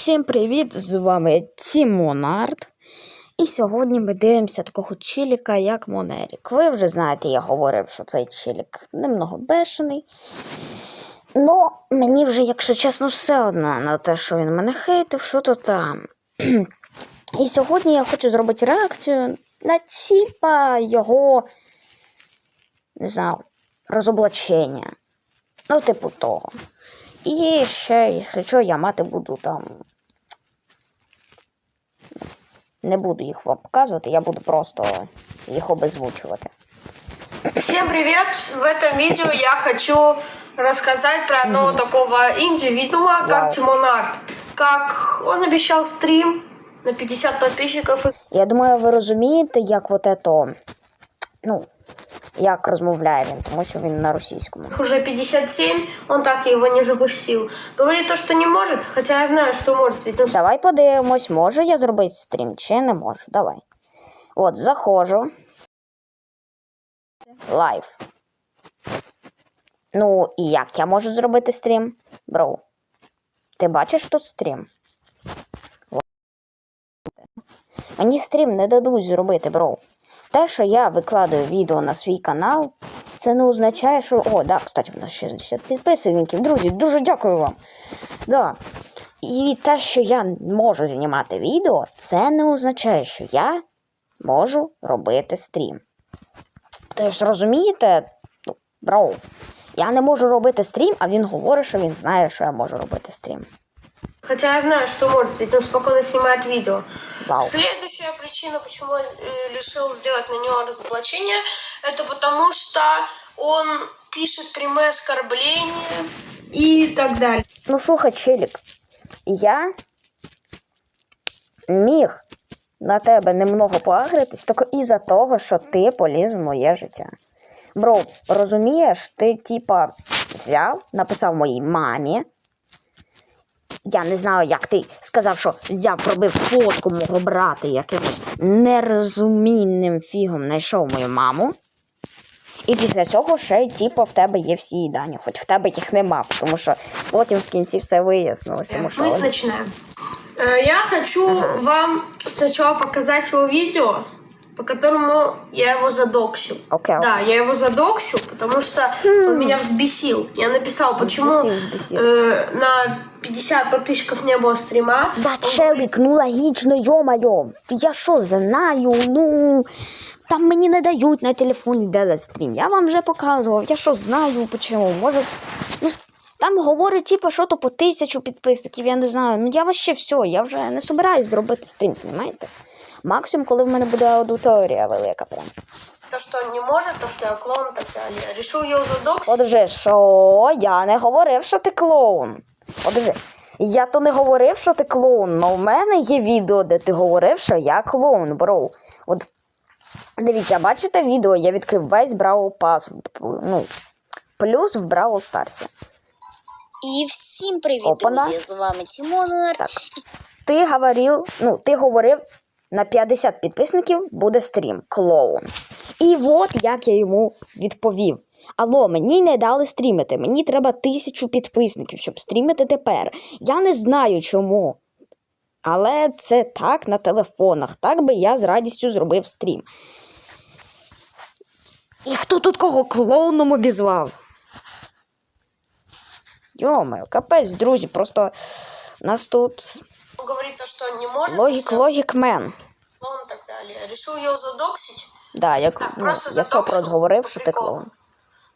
Всім привіт! З вами Тімонард. І сьогодні ми дивимося такого чиліка, як Монерік. Ви вже знаєте, я говорив, що цей чилік немного бешений. Ну, мені вже, якщо чесно, все одно на те, що він мене хейтив, що то там. І сьогодні я хочу зробити реакцію на типа його, не знаю, розоблачення. Ну, типу того. І ще, якщо що, я мати буду там. Не буду їх вам показувати, я буду просто їх обезвучувати. Всем привет! В этом видео я хочу рассказать про одного такого индивидуума, как Тимон Арт. Как он обещал стрим на 50 подписчиков. Я думаю, ви розумієте, як вот это, ну, як розмовляє він, тому що він на російському. Уже 57, он так его не запустил. Говорит то, что не может, хотя я знаю, что может, ведь он Давай подивимось, можу я зробити стрім чи не можу. Давай. От, заходжу. Лайв. Ну, і як я можу зробити стрім? Бро. Ти бачиш тут стрім? Мені стрім не дадуть зробити, бро. Те, що я викладаю відео на свій канал, це не означає, що. О, да, кстати, в нас 60 підписників. Друзі, дуже дякую вам. Да. І те, що я можу знімати відео, це не означає, що я можу робити стрім. Тож розумієте, ну, бро, я не можу робити стрім, а він говорить, що він знає, що я можу робити стрім. Хотя я знаю, что может, ведь он спокойно снимает видео. Вау. Следующая причина, почему я э, решил сделать на него разоблачение, это потому что он пишет прямые оскорбления и так далее. Ну, слухай, Чилік, я міг на тебе немного поагритись, тільки із-за того, що ти поліз в моє життя. Бро, розумієш, ти типа взяв, написав моїй мамі. Я не знаю, як ти сказав, що взяв, пробив фотку мого брата якимось нерозумінним фігом знайшов мою маму. І після цього ще й типу, в тебе є всі дані, хоч в тебе їх нема, тому що потім в кінці все вияснилось. Тому що Мы ось- начинаем. Э, Я хочу вам сначала показать его видео, по которому я его задоксил. Окей. Да, я его задоксил, потому что он меня взбесил. Я написал, почему Взбесил, взбесил. э, на 50 подписчиков не было стрима. Да, челік, ну логічно, йо-майо. Я що знаю, ну. Там мені не дають на телефоні делать стрім. Я вам вже показував. Я що знаю, почему. Може. Ну, там говорить, типу, що то по тисячу підписників, я не знаю. Ну я вообще все, я вже не собираюсь зробити стрім, розумієте? Максимум, коли в мене буде аудиторія велика прям. То, что он не может, то, что я клоун так далее. Решил его задоксить. От вже що? Я не говорив, що ти клоун. От. Я то не говорив, що ти клоун, але в мене є відео, де ти говорив, що я клоун, бро. От дивіться, бачите відео, я відкрив весь Бравл Пас. Ну, плюс в Бравл Старсі. І всім привіт, Опана. друзі! З вами Тімонер. Так. Ти говорив, ну, ти говорив, на 50 підписників буде стрім клоун. І от як я йому відповів. Алло, мені не дали стрімити. Мені треба тисячу підписників, щоб стрімити тепер. Я не знаю чому. Але це так на телефонах. Так би я з радістю зробив стрім. І хто тут кого клоуном обізвав? Йомаю, капець, друзі, просто нас тут то, не логік, логік мен. клоун так далее. Решил его задоксить. Да, як, Так, ну, я сто говорив, що ти клоун.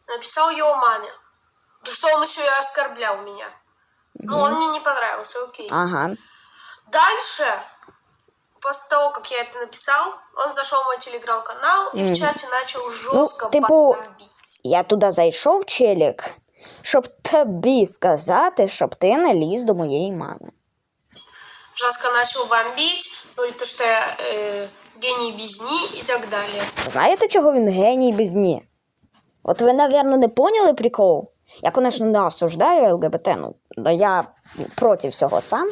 Написал его маме. То, что он еще и оскорблял меня. Ну, он мне не понравился, окей. Ага. Дальше, после того, как я это написал, он зашел в мой телеграм-канал и в чате начал жестко типу- бомбить. Я туди зайшов, челік, щоб тобі сказати, щоб ти не ліз до моєї мами. Жестко начал бомбить, говорит, что я э, гений без ни и так далее. Знаєте, чого він геній без ні? От ви, напевно, не поняли прикол? Я, звісно, не осуждаю ЛГБТ, ну, да я проти всього сам.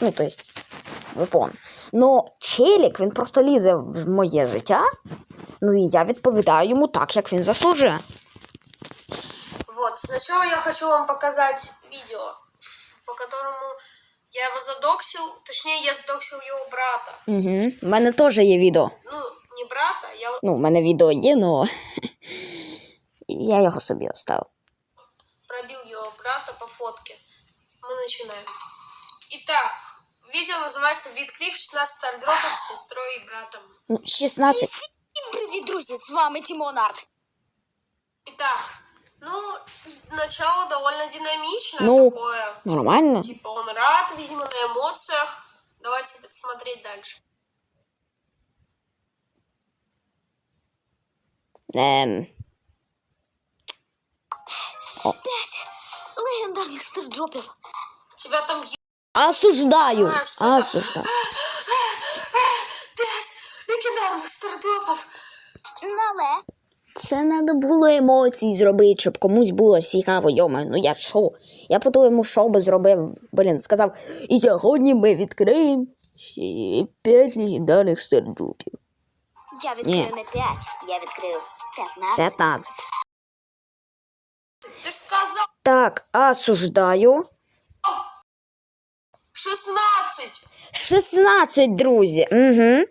Ну, то есть, ви пон. Но челік, він просто лізе в моє життя, ну і я відповідаю йому так, як він заслужує. Вот, сначала я хочу вам показать видео, по которому Я его задоксил, точнее, я задоксил его брата. Угу. У мене теж є відео. Ну, не брата, я Ну, в мене відео є, але я його собі оставив. пробил его брата по фотке. Мы начинаем. Итак, видео называется «Відкрив 16 стардропов с сестрой и братом». Ну, 16. Всім привіт, друзі! З вами Тімон Арт. Итак, ну, начало довольно динамичное Ну. такое. Нормально. Типа он рад, видимо, на эмоциях. Давайте смотреть дальше. Ем, П'ять легендарних стардропів. Тебя там е- осуждаю. А? Осуждаю. пять легендарных стардропов. Але Це треба було емоції зробити, щоб комусь було цікаво. Йома, ну я що? Я по-твоєму що би зробив? Блін, сказав, і сьогодні ми відкриємо 5 легендарних стардропів. я відкрию Ні. не п'ять, я відкрию п'ятнадцять. 15. Ты ж сказал Так, осуждаю. 16. 16, друзі. Угу.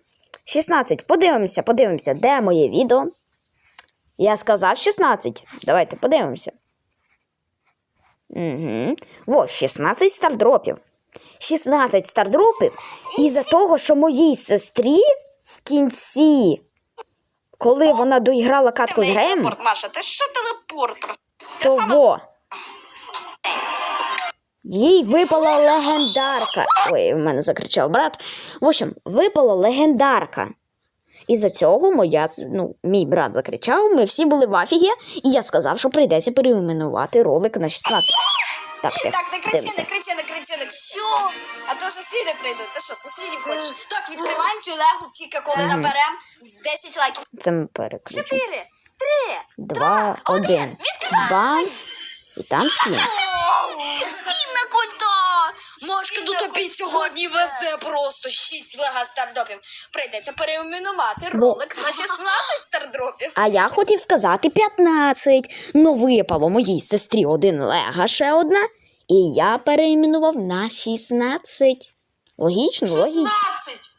16. Подивимося, подивимося, де моє відео. Я сказав 16. Давайте подивимося. Угу. Во, 16 стардропів. 16 стардропів. Із-за того, що моїй сестрі в кінці, коли вона доіграла катку з грем, Маша, ти що телепорт? То во. Їй випала легендарка. Ой, в мене закричав брат. В общем, випала легендарка. І за цього моя, ну, мій брат закричав, ми всі були в афігі, і я сказав, що прийдеться переіменувати ролик на 16. Так, тихо, Так, не кричи, дивимося. не кричи, не кричи, не що? А то сусіди прийдуть. Ти що, сусідів хочеш? Так, відкриваємо цю легу тільки коли наберемо 10 лайків. Це ми переключимо. Чотири, три, Два, один. Бам. І там скін. Скінна культа! Мошка дотопіть сьогодні везе просто 6 лега стардропів. Прийдеться переіменувати ролик на 16 стардропів. А я хотів сказати 15. Ну випало моїй сестрі один лега ще одна, і я переіменував на 16. Логічно, логічно. 16.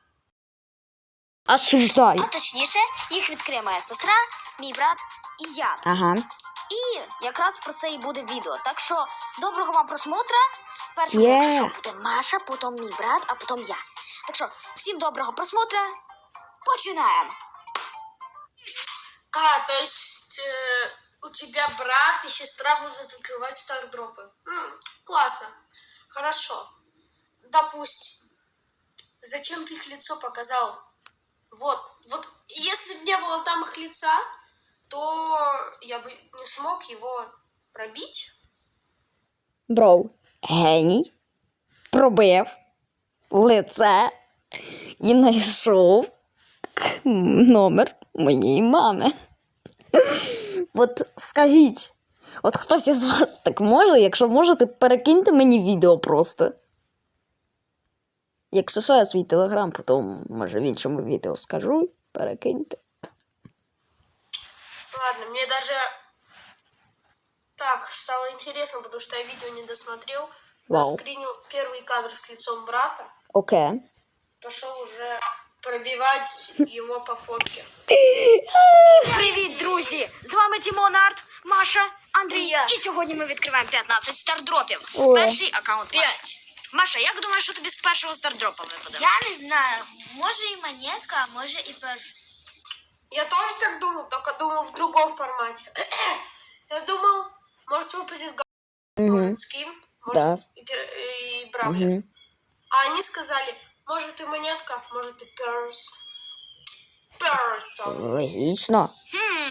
Осуждаю. А точніше, їх відкриє моя сестра, мій брат і я. Ага. І якраз про це і буде відео. Так що доброго вам просмотра. Першим Є. yeah. буде Маша, потім мій брат, а потім я. Так що, всім доброго просмотра. Починаємо. А, то есть э, у тебя брат и сестра будут закрывать стардропы. М, классно. Хорошо. Допустим. Зачем ты их лицо показал? Вот, вот, если бы не было там их лица, то я бы не смог его пробить. Броу. Геній. Пробив лице і знайшов номер моєї мами. От скажіть, от хтось із вас так може, якщо можете, перекиньте мені відео просто. Якщо що, я свій телеграм, потім, може, в іншому відео скажу, перекиньте. Ладно, мне даже так стало интересно, потому что я видео не досмотрел. Вау. Заскринил первый кадр с лицом брата. Окей. Пошел уже пробивать его по фотке. Привіт, друзі! З вами Тімон Арт, Маша, Андрій. І сьогодні ми відкриваємо 15 стардропів. Ой. Перший аккаунт. 5. Маша, як думаєш, що тобі з першого стардропа випаде? Я не знаю. Може і монетка, а може і перс. Я тоже так думал, только думал в другом формате. Я думал, может выпадет га- может скин, может Да. и, пер- и бравлер. А они сказали, может и монетка, может и перс. Персон. Логічно. Хм,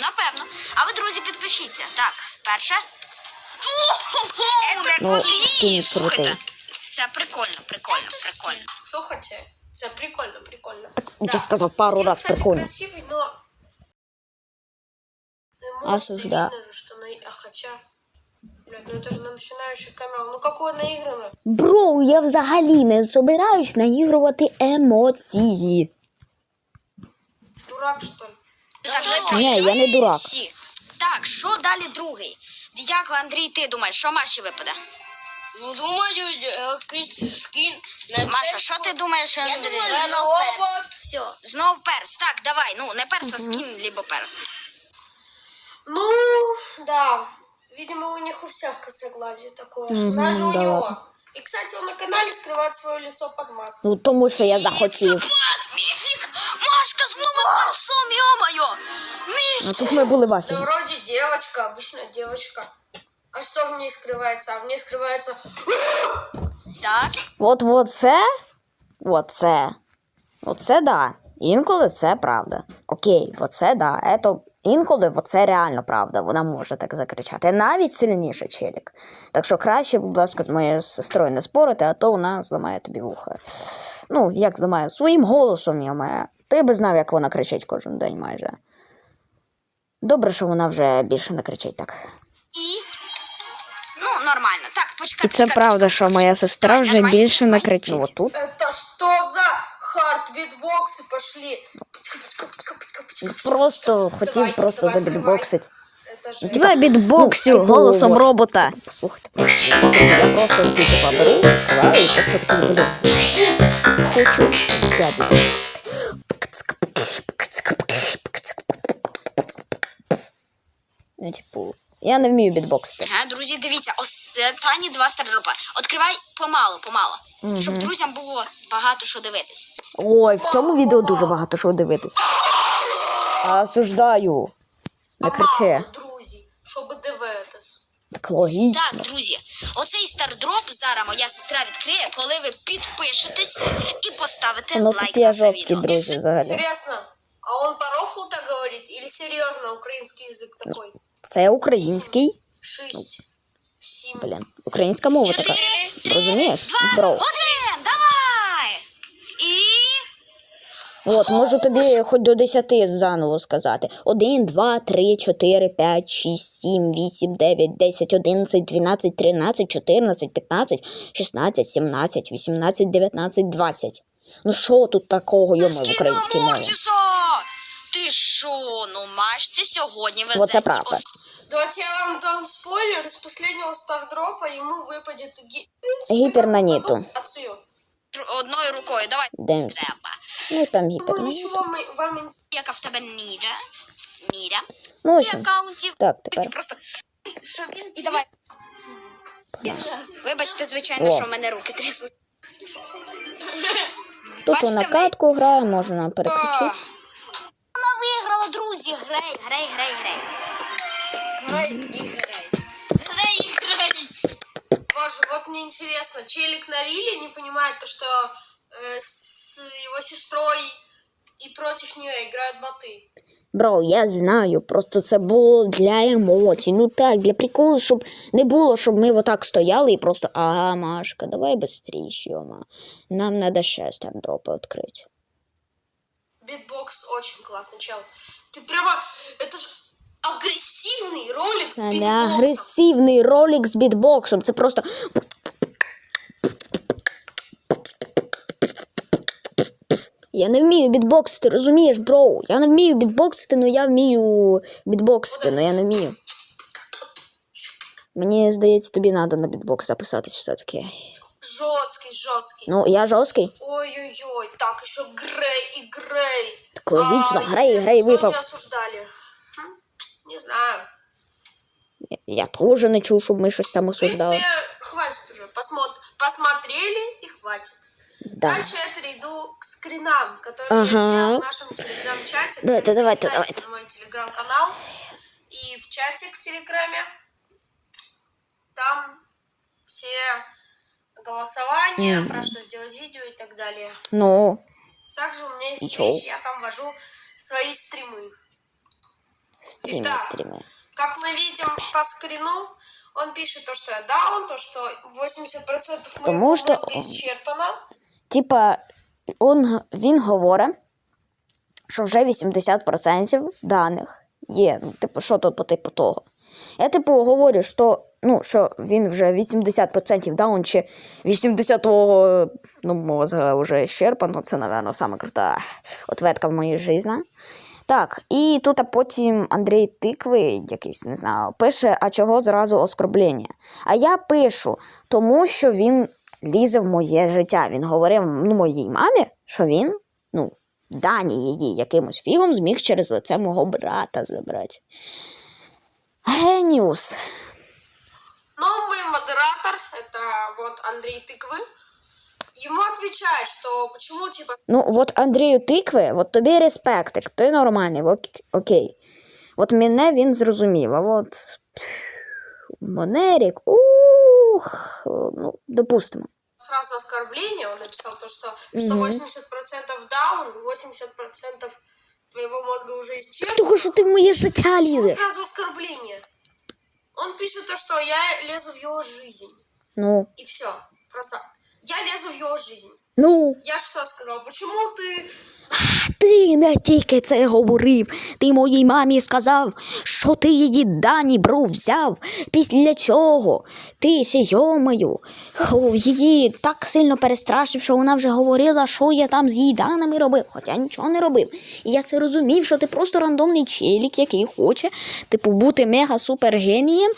напевно. А ви, друзі, підпишіться. Так, перше. Ну, скін Слухайте, крутий. Це прикольно, прикольно, прикольно. Слушайте, это прикольно, прикольно. Я сказав пару Скин, раз кстати, прикольно. красивый, но эмоции Осуждаю. видно же, что на... А хотя... Блядь, ну это же на начинающий канал. Ну какое наиграно? Бро, я взагалі не собираюсь наігрувати емоції. Дурак, что ли? Так, Ні, я не дурак. Всі. Так, що далі другий? Як Андрій, ти думаєш, що Маші випаде? Ну, думаю, якийсь скін. Маша, що ти думаєш? Я думаю, Red знов перс. Все. Знов перс. Так, давай. Ну, не перс, а скін, либо перс. Ну, да. Видимо, у них у всех косоглазие такое. Мгм, Даже у да него. И, кстати, он на канале скрывает свое лицо под маской. Ну тому що я захотів. Пас, міфік! Машка з новим персом, йо-моє! А тут ми були в Да афі. вроде девочка, обычная девочка. А что в ней скрывается? А в ней скрывается... Так. От оце, оце, оце да. Інколи це правда. Окей, оце да. Ето, інколи оце реально правда. Вона може так закричати. Навіть сильніше челік. Так що краще, будь ласка, з моєю сестрою не спорити, а то вона зламає тобі вуха. Ну, як зламає? Своїм голосом ламає. Ти би знав, як вона кричить кожен день майже. Добре, що вона вже більше не кричить так. І. Ну, нормально. Так, почекай. І це почекай, правда, що моя сестра Давай, вже нажимай, більше не нажимай. кричить. Ну, отут. Это что за хард-битбоксы пошли? Просто хотів Давай, просто давай, забітбоксити. Это же... За бітбоксю голосом робота. Послухайте. Я просто типу беру, відкриваю і просто символю. Хочу взяти. Ну, типу, я не вмію бітбоксити. Ага, друзі, дивіться, останні два стардропа. Відкривай помалу, помалу. Щоб друзям було багато що дивитись. Ой, в цьому відео дуже багато що дивитись. Осуждаю. Не кричи. Друзі, щоб дивитись. Так логічно. Так, друзі, оцей стардроп зараз моя сестра відкриє, коли ви підпишетесь і поставите Ну лайк тут я жорсткі друзі взагалі. Интересно, а он по рофлу так говорит или серьезно украинский язык такой? Це український. Шесть, семь. Блін, українська мова така. Три, Розумієш? Бро. один, давай! І От, можу тобі хоч до 10 заново сказати. 1, 2, 3, 4, 5, 6, 7, 8, 9, 10, 11, 12, 13, 14, 15, 16, 17, 18, 19, 20. Ну що тут такого, йомо, в українській мові? Ти що, ну машці сьогодні везе. Оце правда. Давайте я вам дам спойлер. Из последнего стардропа ему выпадет ги... Гіпернаніту. Отсюда. Одною рукою, давай. Дивимося. Ну там Ну, гіпер. ничего, мы, вам Яка в тебе міря? Міря. Ну, в общем, так, тепер. просто. І давай. Вибачте, звичайно, О. що в мене руки трясуть. Тут Бачите, вона в катку грає, можна переключити Вона виграла, друзі. Грей, грей, грей, грей. Грей і грей. Грей і грей. Боже, вот мне интересно, челик на Риле не понимает то, что э, с его сестрой и против нее играют боты. Бро, я знаю, просто це було для емоцій. Ну так, для приколу, щоб не було, щоб ми отак стояли і просто ага, Машка, давай быстріше, йома. Нам треба ще стардропи відкрити. Битбокс очень классный, чел. Ты прямо... Это же агрессивный ролик с Це не битбоксом. агресивний ролик з бітбоксом. Це просто. Я не вмію бітбоксити, розумієш, бро? Я не вмію бітбоксити, але я вмію бітбоксити, але я не вмію. Мені здається, тобі треба на бітбокс записатись все-таки. Жесткий, жесткий. Ну, я жорсткий. Ой-ой-ой, так еще Грей и Грей. Так логічно, А, грей, грей випав. они осуждали? Хм, не знаю. Я теж не чув, щоб ми щось там В осуждали. принципе, хватит уже. Посмо- Посмотрели и хватит. Да. Дальше я перейду к скринам, которые Ага. я сделал в нашем телеграм-чате. Давайте, Кстати, давайте, давайте. на мой телеграм-канал и в чате к телеграме. Там все голосования, про что сделать видео и так далее. Ну, Также у меня есть И чё? Twitch, я там вожу свои стримы. стріми, Итак. стріми. Как мы видим по скрину, он пишет то, что я даун, то, что 80% моего Потому что мозга он- исчерпано. Типа, он, він говорить, що вже 80% даних є. Ну, типу, що тут по типу того. Я, типу, говорю, що, ну, що він вже 80% даун, чи 80-го, ну, мозга вже щерпано. Це, напевно, саме крута ответка в моїй житті. Так, і тут а потім Андрій Тикви, якийсь не знаю, пише, а чого зразу оскорблення. А я пишу, тому що він лізе в моє життя. Він говорив ну, моїй мамі, що він, ну, дані її якимось фігом зміг через лице мого брата забрати. Геніус Новый модератор, это вот Андрей Тыквы. Ему отвечает, что почему типа Ну, от Андрію Тикви, от тобі респектик, ти нормальний, ок- окей. От мене він зрозумів, а от Монерік, ух, ну, допустимо. сразу оскорбление, он написал то, что, что 80% даун, 80% твоего мозга уже исчерпано. Того, що ти в моє життя Почему лізеш. сразу оскорбление? Он пишет то, что я лезу в его жизнь. Ну, И все. Просто я лезу в его жизнь. ну, Я что сказал? Почему ты... ти не тільки це говорив. Ти моїй мамі сказав, що ти її дані бру взяв. Після цього ти сйомою її так сильно перестрашив, що вона вже говорила, що я там з її даними робив, хоча нічого не робив. І я це розумів, що ти просто рандомний челік, який хоче, типу, бути мега-супер генієм.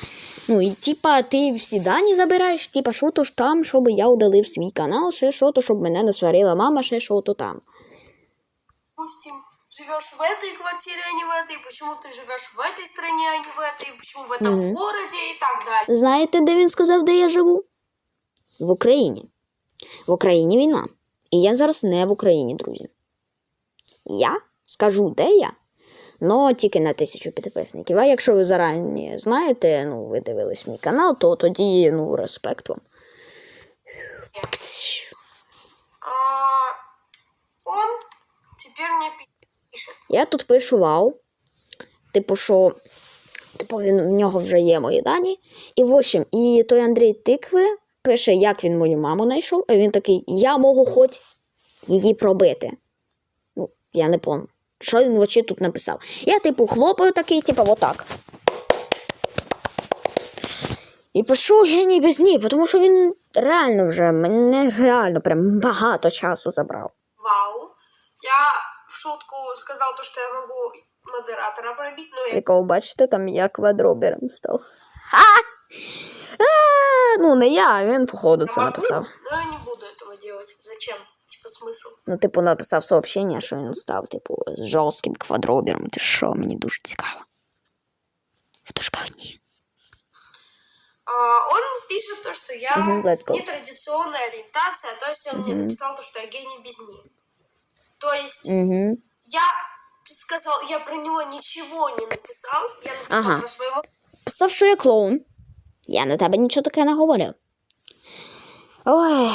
Ну і типа ти всі дані забираєш, типа, що то ж там, щоб я удалив свій канал, ще що то, щоб мене не сварила мама, ще що то там допустим, живешь в этой квартире, а не в этой, почему ты живешь в этой стране, а не в этой, почему в этом городе и так далее. Знаєте, де він сказав, де я живу? В Україні. В Україні війна. І я зараз не в Україні, друзі. Я скажу, де я. Ну, тільки на тисячу підписників. А якщо ви зарані знаєте, ну, ви дивились мій канал, то тоді, ну, респект вам. А, он теперь мне пишет. Я тут пишу вау. Типу, що типу, він, в нього вже є мої дані. І в общем, і той Андрій Тикви пише, як він мою маму знайшов, а він такий: я можу хоч її пробити. Ну, я не пам'ятаю. Що він вообще тут написав? Я, типу, хлопаю такий, типу, отак. І пишу геній без ні, тому що він реально вже мене реально прям багато часу забрав. Вау. Я в шутку сказал то, что я могу модератора пробить, но я Прикол, бачите, там я квадробером став. А! А! Ну, не я, він, походу, це могу, написав. но я не буду этого делать. Зачем? Типа смысл? Ну, типу, написав сообщення, що він став, типу, з жорстким квадробером. Ти що, мені дуже цікаво. В дужках ні. А, он пишет то, что я Мгм, let's go. нетрадиционная ориентация, то есть он мне написал то, что я гений без них. То есть Угу. я сказал, я про него ничего не написал, я написал Ага. про своего Писав, що я клоун. Я на тебе нічого таке не говорив. Ой.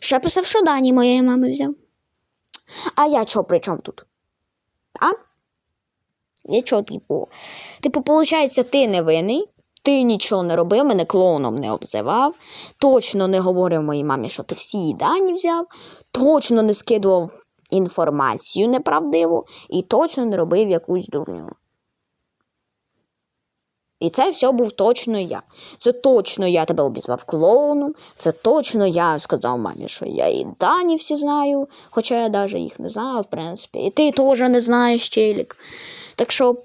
Ще писав, що дані моєї мами взяв. А я чого при чому тут? А? Я чого, типу? Типу, виходить, ти не винний, ти нічого не робив, мене клоуном не обзивав, точно не говорив моїй мамі, що ти всі її дані взяв, точно не скидував інформацію неправдиву і точно не робив якусь дурню. І це все був точно я. Це точно я тебе обізвав клоуном. Це точно я сказав мамі, що я і дані всі знаю, хоча я навіть їх не знаю, в принципі. І ти теж не знаєш, Челік. Так що.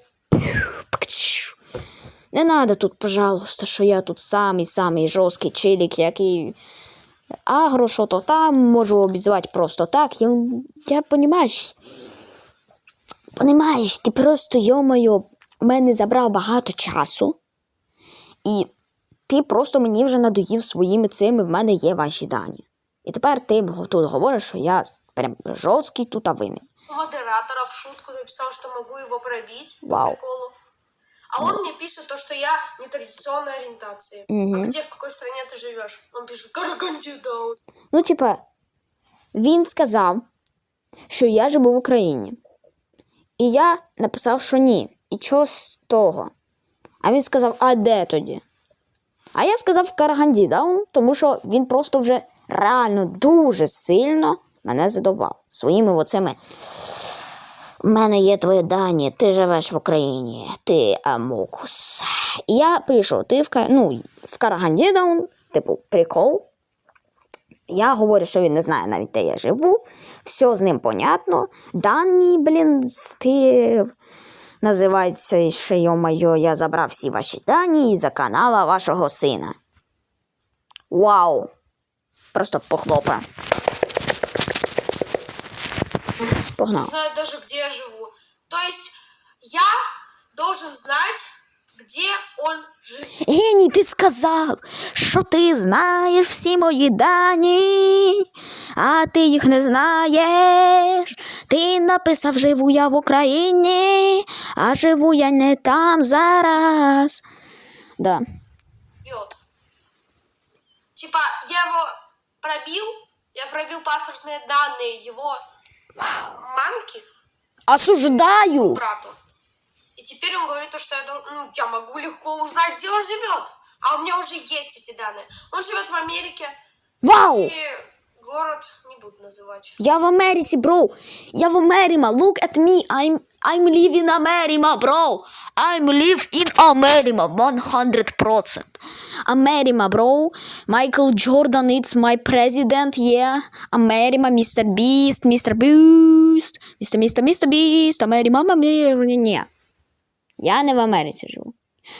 Не треба тут, пожалуйста, що я тут самий-самий жорсткий чилік, який агро, що то там, можу обізвати просто так. Я, я понімаєш, Понімаєш, ти просто, йомаю, у мене забрав багато часу, і ти просто мені вже надоїв своїми цими, в мене є ваші дані. І тепер ти тут говориш, що я прям жорсткий тут а винен. модератора в шутку написал, что могу его пробить Вау. по приколу. А он мне пишет то, что я нетрадиционной ориентации. Мгм. А где, в какой стране ты живешь? Он пишет, Караганди, даун. Ну, типа, він сказав, що я живу в Україні. І я написав, що ні. І чого з того? А він сказав, а де тоді? А я сказав в Караганді, да? ну, тому що він просто вже реально дуже сильно мене задовбав своїми оцими. У мене є твої дані, ти живеш в Україні, ти Амокус. Я пишу, ти в, ну, в Караганді, да? ну, типу, прикол. Я говорю, що він не знає навіть, де я живу. Все з ним понятно. Дані, блін, стир. Називається ще йо-майо, я забрав всі ваші дані із за канала вашого сина. Вау! Просто похлопа. Не Погнав. знает даже, где я живу. То есть я должен знать, где он живет. Геній, ти сказав, що ти знаєш всі мої дані, а ти їх не знаєш. Ти написав, живу я в Україні, а живу я не там зараз. Да. Типа, я его пробил, я пробил паспортные данные его мамки, Осуждаю! брату. И теперь он говорит, то, что я, ну, я могу легко узнать, где он живет. А у меня уже есть эти данные. Он живет в Америке. Вау! И город не буду называть. Я в Америці, бро. Я в Америці. Look at me. I'm, I'm live in America, bro. I'm live in America 100%. America, bro. Michael Jordan, it's my president, yeah. America, Mr. Beast, Mr. Beast, Mr. Mr. Mr. Beast, America. Ні. Я не в Америці живу.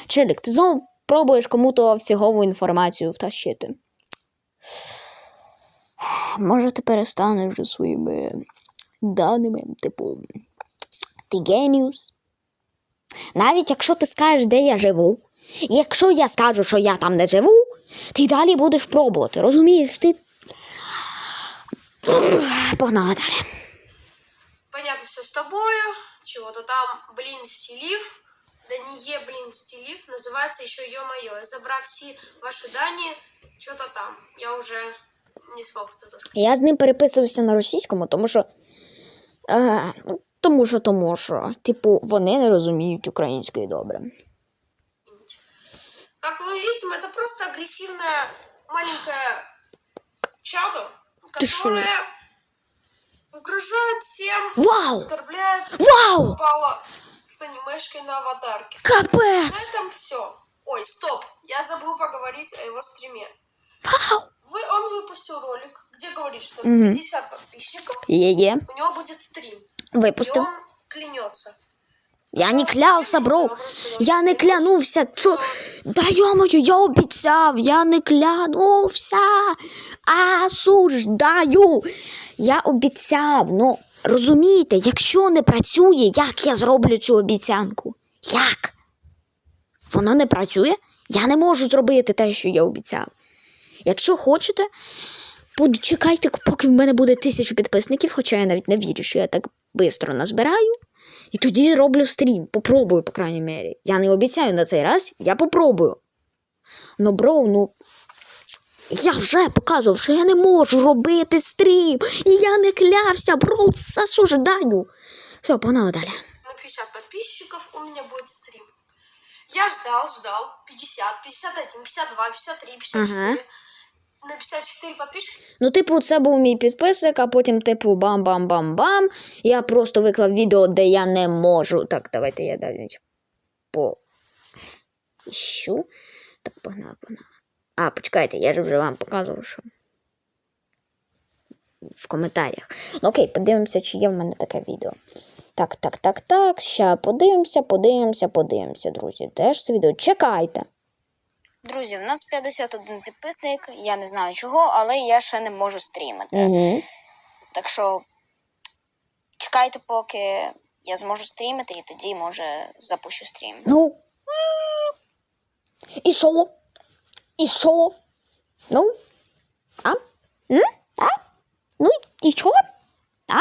Чилік, ти знову пробуєш кому-то фігову інформацію втащити. Може, ти перестанеш своїми даними, типу, ти геніус. Навіть якщо ти скажеш, де я живу, і якщо я скажу, що я там не живу, ти далі будеш пробувати, розумієш? Ти. Погнали далі. Понятно все с тобою. Чего-то там, блин, стилив. Да не е, блин, стилив. Называется еще ё-моё. Забрав все ваши данные, что-то там. Я уже не смог это сказать. Я з ним переписувався на російському, тому що. Е, ну, тому що, тому що, типу, вони не розуміють української добре. Как мы видим, это просто агрессивное маленькое чадо, Ты шо? которое угрожает всем, Вау! оскорбляет, Вау! упала с анимешкой на аватарке. На Капець! этом все. Ой, стоп, я забыл поговорить о его стриме. Вау! Вы, он выпустил ролик, где говорит, что Мгм. 50 подписчиков, Є-є, у него будет стрим. И он клянется. Я не клявся, бро. Я не клянувся. Чо? Да йомою, я обіцяв, я не клянувся. Осуждаю. Я обіцяв. Ну, розумієте, якщо не працює, як я зроблю цю обіцянку? Як? Воно не працює? Я не можу зробити те, що я обіцяв. Якщо хочете, почекайте, поки в мене буде тисячу підписників, хоча я навіть не вірю, що я так швидко назбираю. І тоді роблю стрім. Попробую, по крайній мірі. Я не обіцяю на цей раз, я попробую. Ну, бро, ну. Я вже показував, що я не можу робити стрім. І я не клявся, бро, засуждаю. Все, погнали далі. На 50 подписчиков у меня будет стрим. Я ждал, ждал. 50, 51, 52, 53, 54. Ага. На 54 подписчика Ну, типу, це був мій підписник, а потім, типу, бам-бам-бам-бам. Я просто виклав відео, де я не можу. Так, давайте я далі по. Іщу. Так, погнали, погнали. А, почекайте, я ж вже вам показував, що. В коментарях. Ну окей, подивимося, чи є в мене таке відео. Так, так, так, так. Ща подивимося, подивимося, подивимося, друзі. Теж це відео. Чекайте. Друзі, в нас 51 підписник. Я не знаю чого, але я ще не можу стрімити. Угу. Так що чекайте, поки я зможу стрімити, і тоді, може, запущу стрім. Ну. І що? І що? Ну? А? М? А? Ну, і що? А?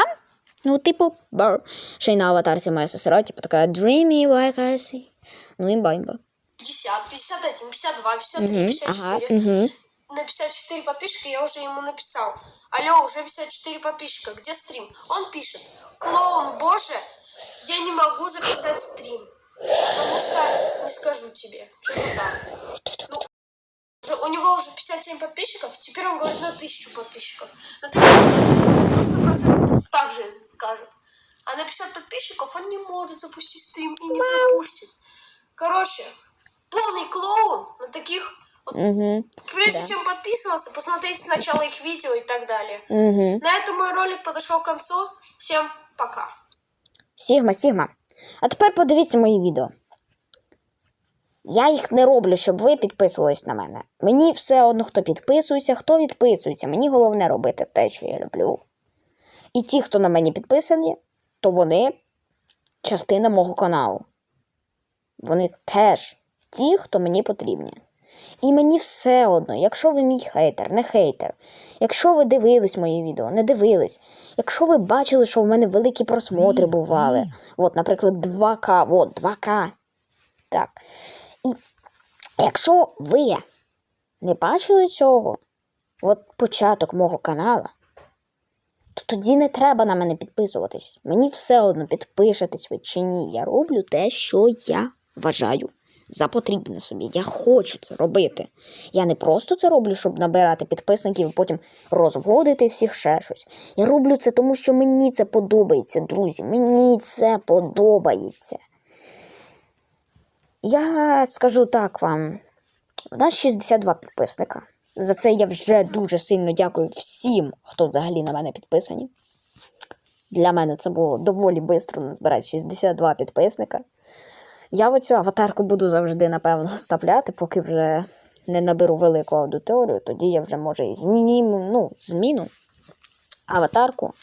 Ну, типу, бр. Ще й на аватарці моя сестра, типу, така dreamy like I see. Ну, імба, імба. 50, 51, 52, 53, Угу, 54. ага. На 54 подписчика я уже ему написал. Алло, уже 54 подписчика, где стрим? Он пишет, клоун, боже, я не могу записать стрим. Потому что не скажу тебе, что-то там. Ну, у него уже 57 подписчиков, теперь он говорит на 1000 подписчиков. На 1000 подписчиков он 100% так же скажет. А на 50 подписчиков он не может запустить стрим и не запустит. Короче, полный клоун на таких Угу. Прежде Да. чем подписываться, посмотрите сначала их видео и так далее. Угу. На этом мой ролик подошел к концу. Всем пока. Сігма, Сігма. А тепер подивіться мої відео. Я їх не роблю, щоб ви підписувались на мене. Мені все одно, хто підписується, хто відписується. Мені головне робити те, що я люблю. І ті, хто на мені підписані, то вони частина мого каналу. Вони теж ті, хто мені потрібні. І мені все одно, якщо ви мій хейтер, не хейтер, якщо ви дивились мої відео, не дивились, якщо ви бачили, що в мене великі просмотри бували, от, наприклад, 2К, от, 2К. Так. І якщо ви не бачили цього, от початок мого канала, то тоді не треба на мене підписуватись. Мені все одно підпишетесь ви чи ні. Я роблю те, що я вважаю за потрібне собі. Я хочу це робити. Я не просто це роблю, щоб набирати підписників і потім розводити всіх ще щось. Я роблю це тому, що мені це подобається, друзі. Мені це подобається. Я скажу так вам. У нас 62 підписника. За це я вже дуже сильно дякую всім, хто взагалі на мене підписані. Для мене це було доволі швидко назбирати 62 підписника. Я оцю аватарку буду завжди, напевно, вставляти, поки вже не наберу велику аудиторію, тоді я вже може і зніму, ну, зміну аватарку.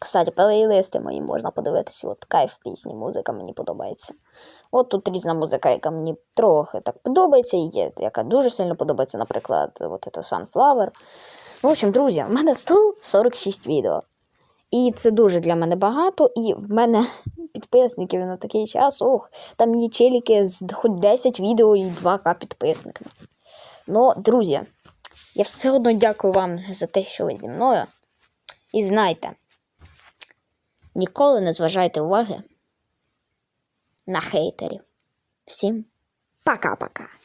Кстати, плейлисти мої можна подивитися. От кайф пісні, музика мені подобається. От тут різна музика, яка мені трохи так подобається, і є, яка дуже сильно подобається, наприклад, от це Sunflower. Ну, в общем, друзі, в мене 146 відео. І це дуже для мене багато. І в мене підписників на такий час. Ох, там є челіки з хоч 10 відео і 2К підписників. Ну, друзі, я все одно дякую вам за те, що ви зі мною. І знайте, ніколи не зважайте уваги на хейтерів. Всім пока-пока.